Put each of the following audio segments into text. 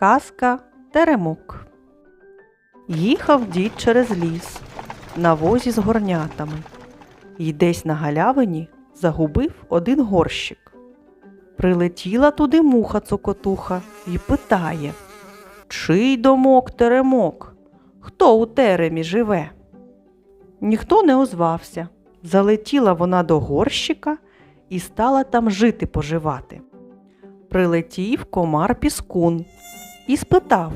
Казка Теремок. Їхав дід через ліс на возі з горнятами. І десь на галявині загубив один горщик. Прилетіла туди муха цокотуха і питає Чий домок теремок? Хто у теремі живе? Ніхто не озвався. Залетіла вона до горщика і стала там жити поживати. Прилетів комар піскун і спитав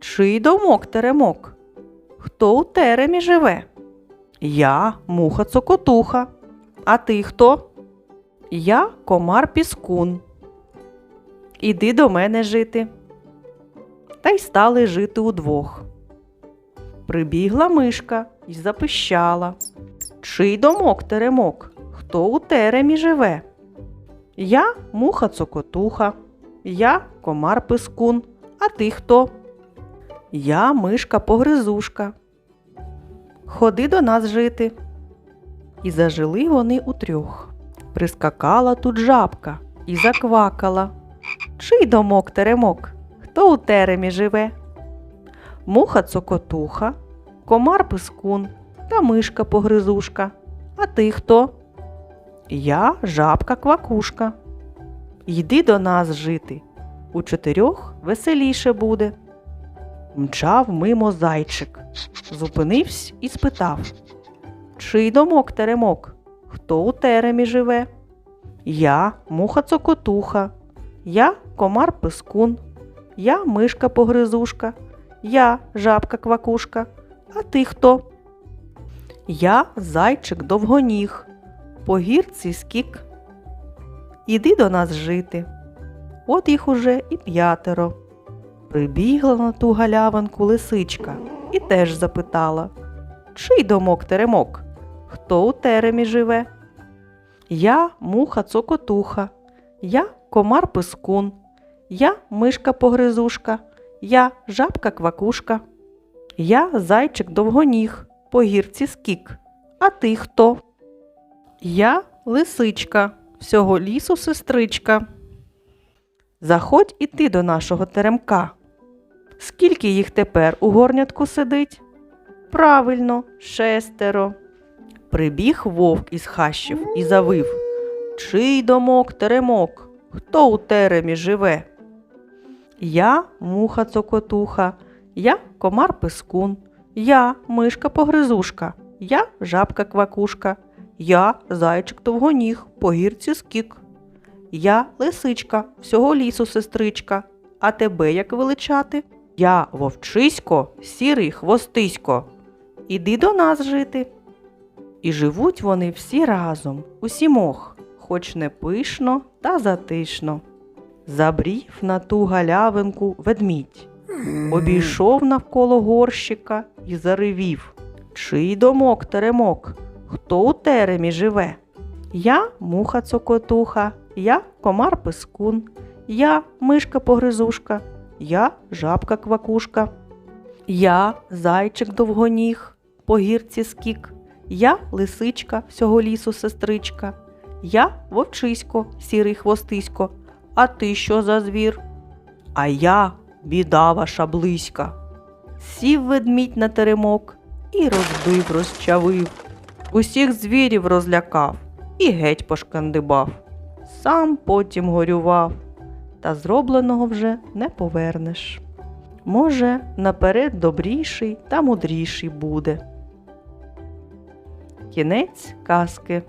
Чий домок теремок? Хто у теремі живе? Я муха цокотуха. А ти хто? Я комар піскун. Іди до мене жити. Та й стали жити удвох. Прибігла мишка і запищала. Чий домок теремок? Хто у теремі живе? Я муха цокотуха, я комар пискун, а ти хто? Я мишка погризушка. Ходи до нас жити. І зажили вони утрьох. Прискакала тут жабка і заквакала. Чий домок теремок? Хто у теремі живе? Муха цокотуха, комар пискун та мишка погризушка. А ти хто? Я жабка квакушка. Йди до нас жити. У чотирьох веселіше буде. Мчав мимо зайчик. Зупинився і спитав Чий домок теремок? Хто у теремі живе? Я муха цокотуха, я комар пискун, я мишка погризушка, я жабка квакушка. А ти хто? Я зайчик довгоніг, по гірці скік. Іди до нас жити. От їх уже і п'ятеро. Прибігла на ту галявинку лисичка і теж запитала Чий домок теремок? Хто у теремі живе? Я муха цокотуха, я комар пискун, я мишка погризушка, я жабка квакушка, я зайчик довгоніг, по гірці скік. А ти хто? Я лисичка, всього лісу сестричка. Заходь і ти до нашого теремка. Скільки їх тепер у горнятку сидить? Правильно, шестеро. Прибіг вовк із хащів і завив. Чий домок теремок? Хто у теремі живе? Я муха цокотуха, я комар пискун, я мишка погризушка, я жабка квакушка, я зайчик довгоніг, по гірці скік. Я лисичка, всього лісу сестричка, а тебе як величати? Я вовчисько, сірий хвостисько. Іди до нас жити. І живуть вони всі разом, усімох, хоч не пишно та затишно. Забрів на ту галявинку ведмідь, обійшов навколо горщика і заривів. Чий домок теремок? Хто у теремі живе? Я муха цокотуха, я комар пискун, я мишка погризушка, я жабка квакушка, я зайчик довгоніг, по гірці скік, я лисичка всього лісу сестричка, я вовчисько, сірий хвостисько, а ти що за звір? А я біда ваша близька. Сів ведмідь на теремок і розбив, розчавив, усіх звірів розлякав і геть пошкандибав. Сам потім горював, та зробленого вже не повернеш. Може, наперед добріший та мудріший буде. Кінець казки.